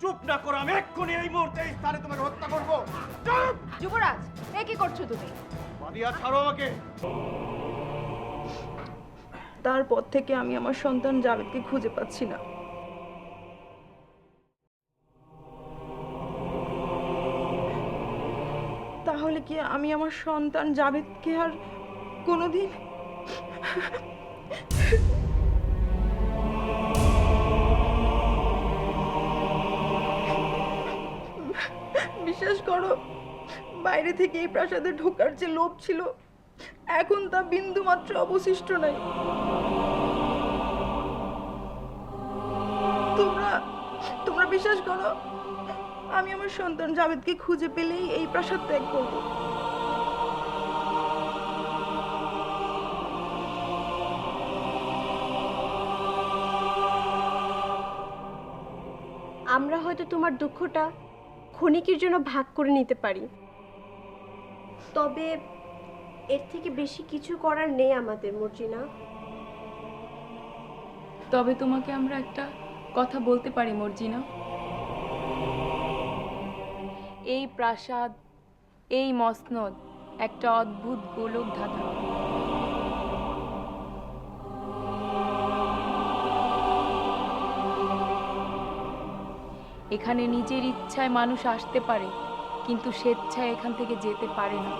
চুপ না করো আমি এক্ষুনি এই মুহূর্তে এই স্থানে তোমাকে হত্যা করব। চুপ! যুবরাজ এ কি করছ তুমি? মাদিয়া ছাড়ো আমাকে। তারপর থেকে আমি আমার সন্তান জাভেদকে খুঁজে পাচ্ছি না। তাহলে কি আমি আমার সন্তান জাভেদকে আর কোনোদিন বিশ্বাস করো, বাইরে থেকে এই প্রাসাদে ঢোকার যে লোভ ছিল, এখন তা বিন্দু মাত্র অবশিষ্ট নাই। তোমরা তোমরা বিশ্বাস করো, আমি আমার সন্তান জাভেদকে খুঁজে পেলেই এই প্রাসাদ ত্যাগ করব। আমরা হয়তো তোমার দুঃখটা ক্ষণিকের জন্য ভাগ করে নিতে পারি। তবে এর থেকে বেশি কিছু করার নেই আমাদের, মর্জিনা। তবে তোমাকে আমরা একটা কথা বলতে পারি, মর্জিনা। এই প্রাসাদ, এই মসনদ, একটা অদ্ভুত গোলক ধাঁধা এখানে নিজের ইচ্ছায় মানুষ আসতে পারে কিন্তু স্বেচ্ছায় এখান থেকে যেতে পারে না।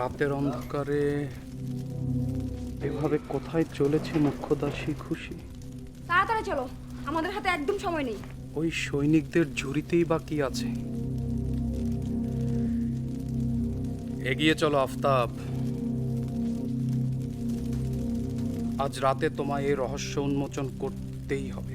রাতের অন্ধকারে। এভাবে কোথায় চলেছে মুখ্যদাসী খুশি? তাড়াতাড়ি চলো আমাদের হাতে একদম সময় নেই। ওই সৈনিকদের ঝুড়িতেই বা কি আছে? এগিয়ে চলো আফতাব। আজ রাতে তোমায় এই রহস্য উন্মোচন করতেই হবে।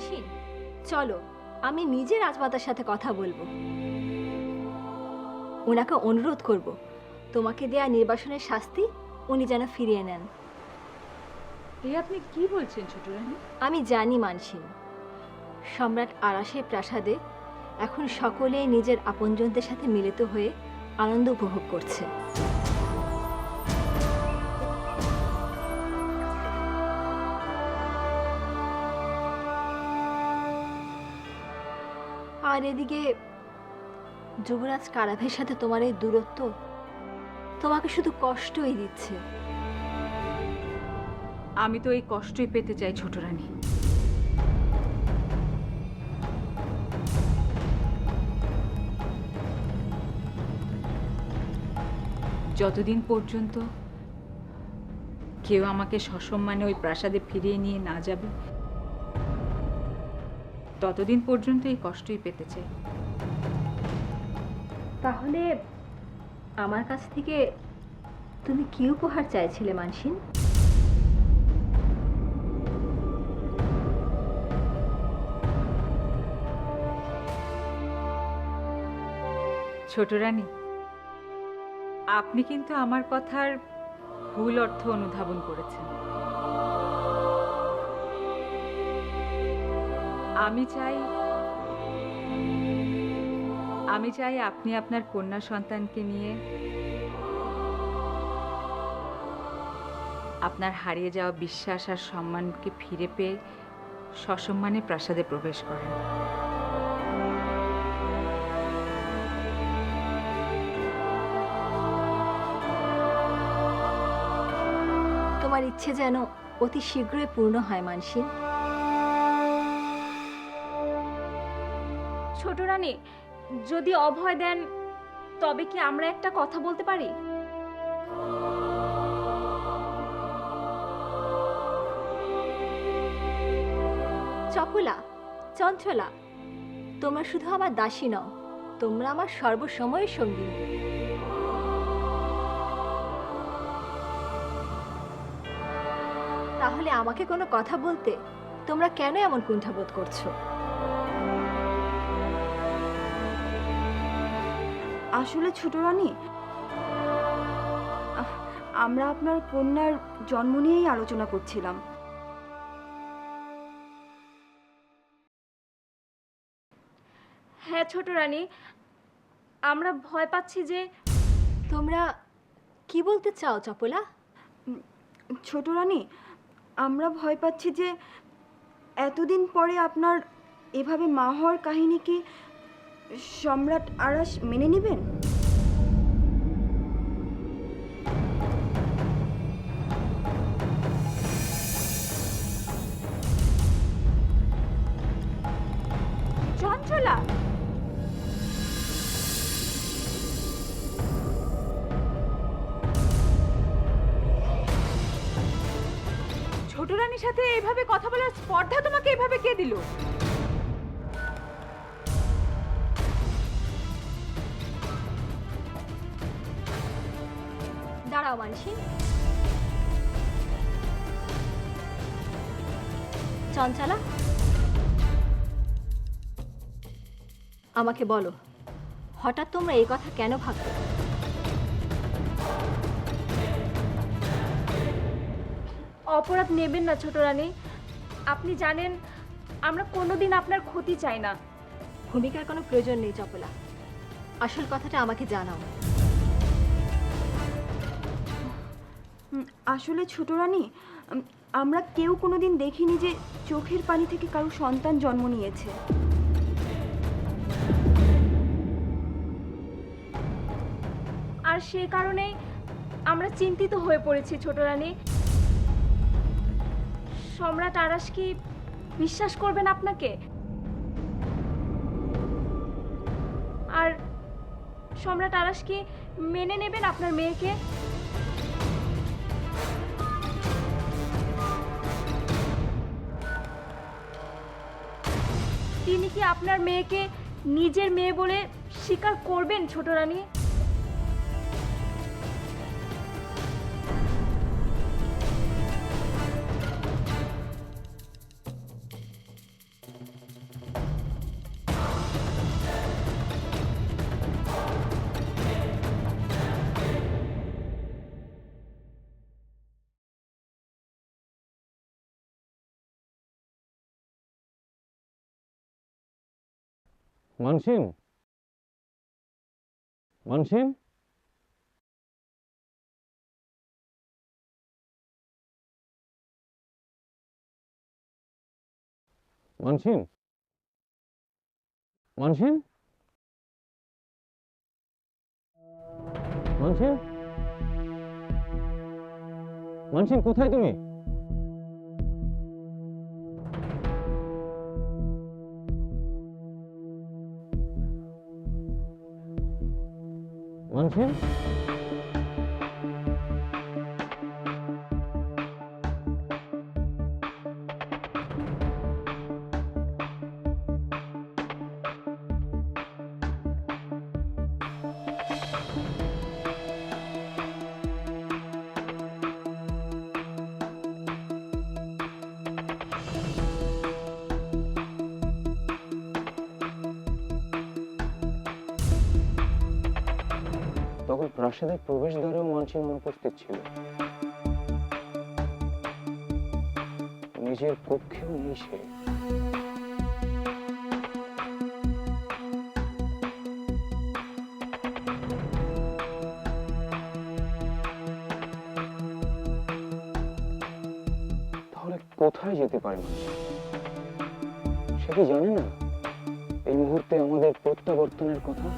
মানসিন চলো আমি নিজে রাজমাতার সাথে কথা বলব। ওনাকে অনুরোধ করব তোমাকে দেয়া নির্বাসনের শাস্তি উনি যেন ফিরিয়ে নেন। এই আপনি কি বলছেন ছোট রানী? আমি জানি মানসিন। সম্রাট আরাসের প্রাসাদে এখন সকলেই নিজের আপনজনদের সাথে মিলিত হয়ে আনন্দ উপভোগ করছে। আর এদিকে যুবরাজ কারাভের সাথে তোমার এই দূরত্ব তোমাকে শুধু কষ্টই দিচ্ছে। আমি তো এই কষ্টই পেতে চাই ছোট রানী। যতদিন পর্যন্ত কেউ আমাকে সসম্মানে ওই প্রাসাদে ফিরিয়ে নিয়ে না যাবে ততদিন পর্যন্ত এই কষ্টই পেতে চাই তাহলে আমার কাছ থেকে তুমি কি উপহার চাইছিলে মানসিন? ছোট রানী আপনি কিন্তু আমার কথার ভুল অর্থ অনুধাবন করেছেন। আমি চাই আমি চাই আপনি আপনার কন্যা সন্তানকে নিয়ে আপনার হারিয়ে যাওয়া বিশ্বাস আর সম্মানকে ফিরে পেয়ে সসম্মানে প্রাসাদে প্রবেশ করেন। তোমার ইচ্ছে যেন অতি শীঘ্রই পূর্ণ হয় মানসিন রানী যদি অভয় দেন, তবে কি আমরা একটা কথা বলতে পারি? চপলা চঞ্চলা, তোমরা শুধু আমার দাসী নও, তোমরা আমার সর্বসময়ের সঙ্গী। তাহলে আমাকে কোনো কথা বলতে তোমরা কেন এমন কুণ্ঠাবোধ করছ? আসলে ছোট রানী? আমরা আপনার কন্যার জন্ম নিয়েই আলোচনা করছিলাম। হ্যাঁ ছোট রানী আমরা ভয় পাচ্ছি যে তোমরা কি বলতে চাও চপলা? ছোট রানী আমরা ভয় পাচ্ছি যে এতদিন পরে আপনার এভাবে মা হওয়ার কাহিনী কি সম্রাট আরাস মেনে নেবেন? চঞ্চলা! ছোট রানীর সাথে এভাবে কথা বলার স্পর্ধা তোমাকে এভাবে কে দিল? মানসি চঞ্চলা। আমাকে বলো হঠাৎ তোমরা এই কথা কেন ভাবছ? অপরাধ নেবেন না ছোট রানী। আপনি জানেন আমরা কোনোদিন আপনার ক্ষতি চাই না। ভূমিকার কোনো প্রয়োজন নেই চপলা। আসল কথাটা আমাকে জানাও। আসলে ছোট রানী আমরা কেউ কোনোদিন দেখিনি যে চোখের পানি থেকে কারও সন্তান জন্ম নিয়েছে। আর সে কারণেই আমরা চিন্তিত হয়ে পড়েছি ছোট রানী। সম্রাট আরাস কি বিশ্বাস করবেন আপনাকে? আর সম্রাট আরাস কি মেনে নেবেন আপনার মেয়েকে? তিনি কি আপনার মেয়েকে নিজের মেয়ে বলে স্বীকার করবেন ছোট রানী? মানসিন মানসিন মানসিন মানসিন মানসিন মানসিন কোথায় তুমি? মানসিন তখন প্রাসাদের প্রবেশদ্বারেও মানসিন অনুপস্থিত ছিল। নিজের কক্ষেও নেই তাহলে কোথায় যেতে পারে সে কি জানে না? এই মুহূর্তে আমাদের প্রত্যাবর্তনের কথা?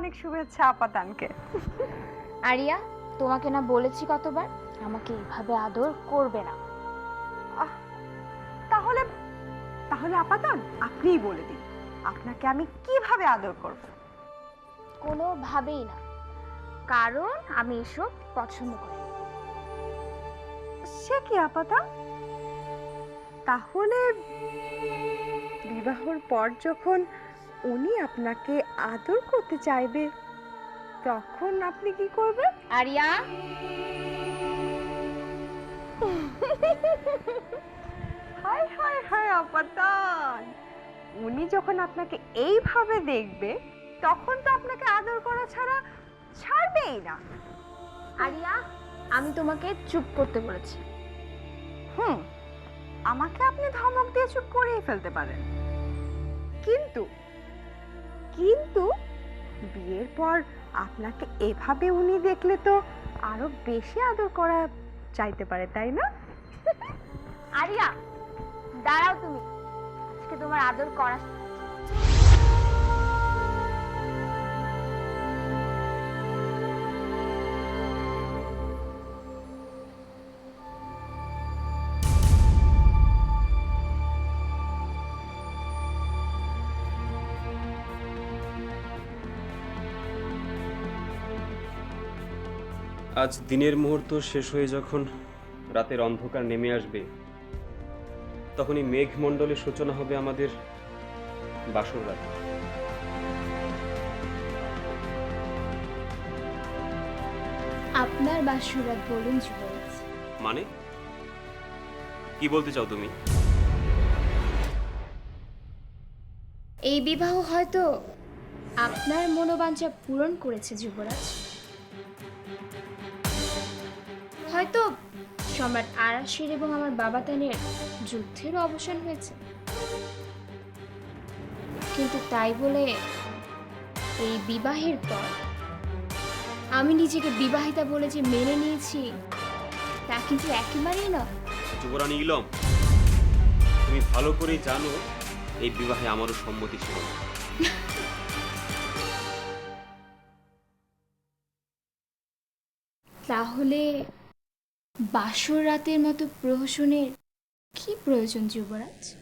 অনেক শুভেচ্ছা আপাতানকে আরিয়া তোমাকে না বলেছি কতবার আমাকে এভাবে আদর করবে না। তাহলে তাহলে আপাতান আপনিই বলে দিন আপনাকে আমি কীভাবে আদর করব? কোনোভাবেই না। কারণ আমি এসব পছন্দ করি না। সে কি আপাতা তাহলে বিবাহর পর যখন উনি আপনাকে আদর করতে চাইবে। তখন আপনি কি করবেন? আরিয়া? হায় হায় হায় আপাতান উনি যখন আপনাকে এইভাবে দেখবে তখন তো আপনাকে আদর করা ছাড়া ছাড়বেই না। আরিয়া আমি তোমাকে চুপ করতে বলেছি। হুম আমাকে আপনি ধমক দিয়ে চুপ করিয়ে ফেলতে পারেন। কিন্তু কিন্তু বিয়ের পর আপনাকে এভাবে উনি দেখলে তো আরও বেশি আদর করা চাইতে পারে, তাই না? আরিয়া, দাঁড়াও তুমি। আজকে তোমার আদর করা আজ দিনের মুহূর্ত শেষ হয়ে যখন রাতের অন্ধকার নেমে আসবে তখনই মেঘমণ্ডলের সূচনা হবে আমাদের বাসর রাত। আপনার বাসুরাত বলুন যুবরাজ মানে? কি বলতে চাও তুমি? এই বিবাহ হয়তো আপনার মনোবাঞ্ছা পূরণ করেছে যুবরাজ। হয়তো সম্রাট আরাশির এবং আমার বাবা তানের যুদ্ধেরও অবসান হয়েছে। কিন্তু তাই বলে এই বিবাহের পর আমি নিজেকে বিবাহিতা বলে যে মেনে নিয়েছি তা কিন্তু একেবারেই না যুবরানী ইলম তুমি ভালো করে জানো এই বিবাহে আমারও সম্মতি ছিল না। তাহলে বাসর রাতের মতো প্রহসনের কি প্রয়োজন যুবরাজ?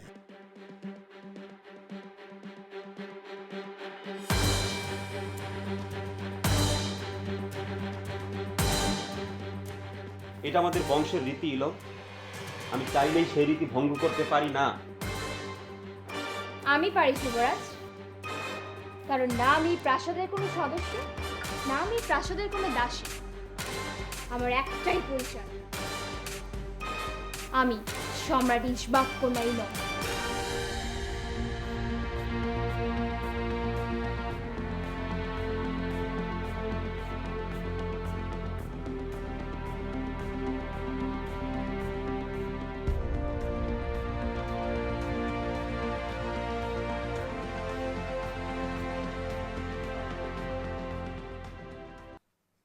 এটা আমাদের বংশের রীতি ইলম আমি চাইলেই সেই রীতি ভঙ্গ করতে পারি না। আমি পারি যুবরাজ। কারণ না আমি প্রাসাদের কোনো সদস্য না আমি প্রাসাদের কোনো দাসী। আমার একটাই পরিচয়। আমি সম্রাট ইসবাক কন্যাই নয়।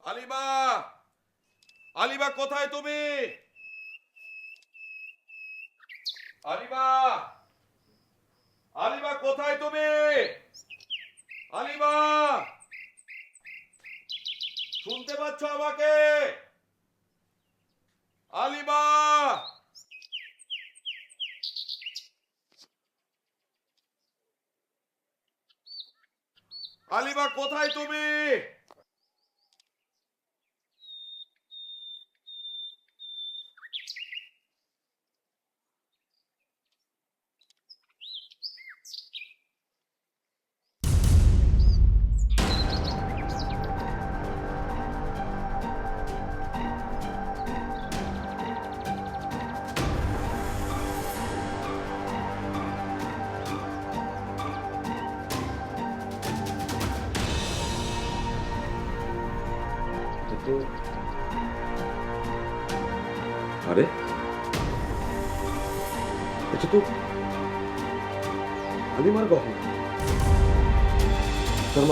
আলিমা আলিমা কোথায় তুমি? আলিমা আলিমা কোথায় তুমি? আলিমা শুনতে পাচ্ছ আমাকে? আলিমা আলিমা কোথায় তুমি? আলিমার গহনা তার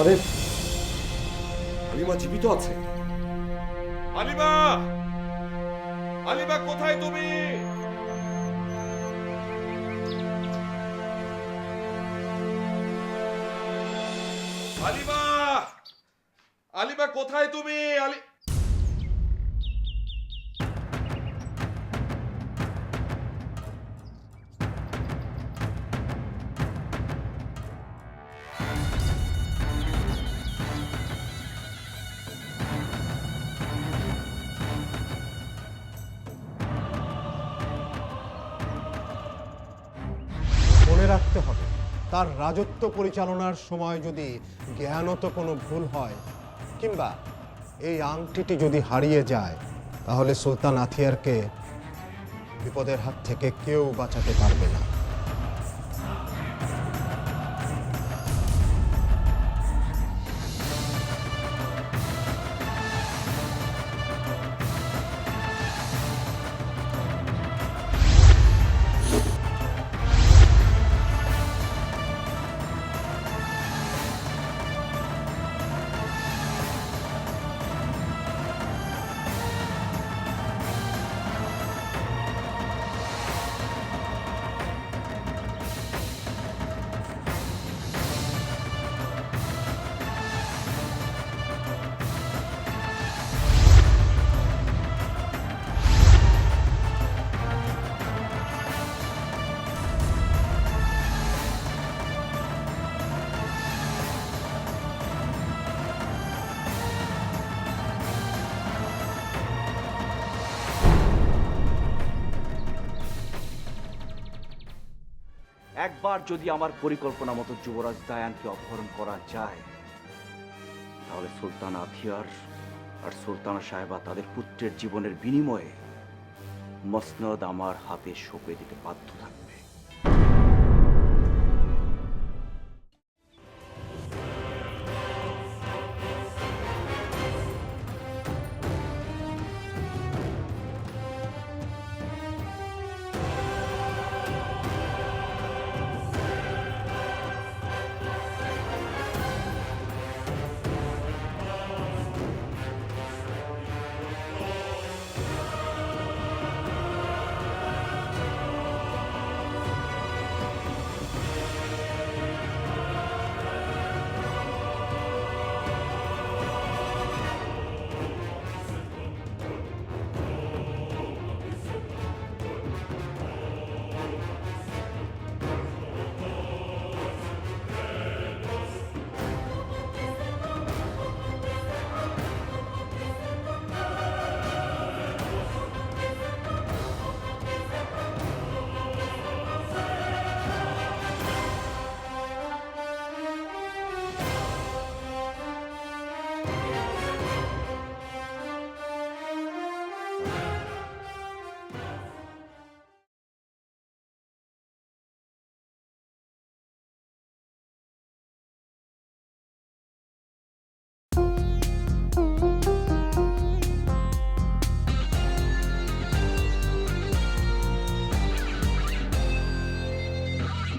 আলিমা জীবিত আছে। আলিমা! আলিমা, কোথায় তুমি? আলিমা! আলিমা, কোথায় তুমি? আলি তার রাজত্ব পরিচালনার সময় যদি জ্ঞানত কোনো ভুল হয়, কিংবা এই আংটিটি যদি হারিয়ে যায়, তাহলে সুলতান আথিয়ারকে বিপদের হাত থেকে কেউ বাঁচাতে পারবে না। একবার যদি আমার পরিকল্পনা মতো যুবরাজ দায়ানকে অপহরণ করা যায়, তাহলে সুলতান আথিয়ার আর সুলতানা সাহেবা তাদের পুত্রের জীবনের বিনিময়ে মসনদ আমার হাতে সঁপে দিতে বাধ্য থাকবে।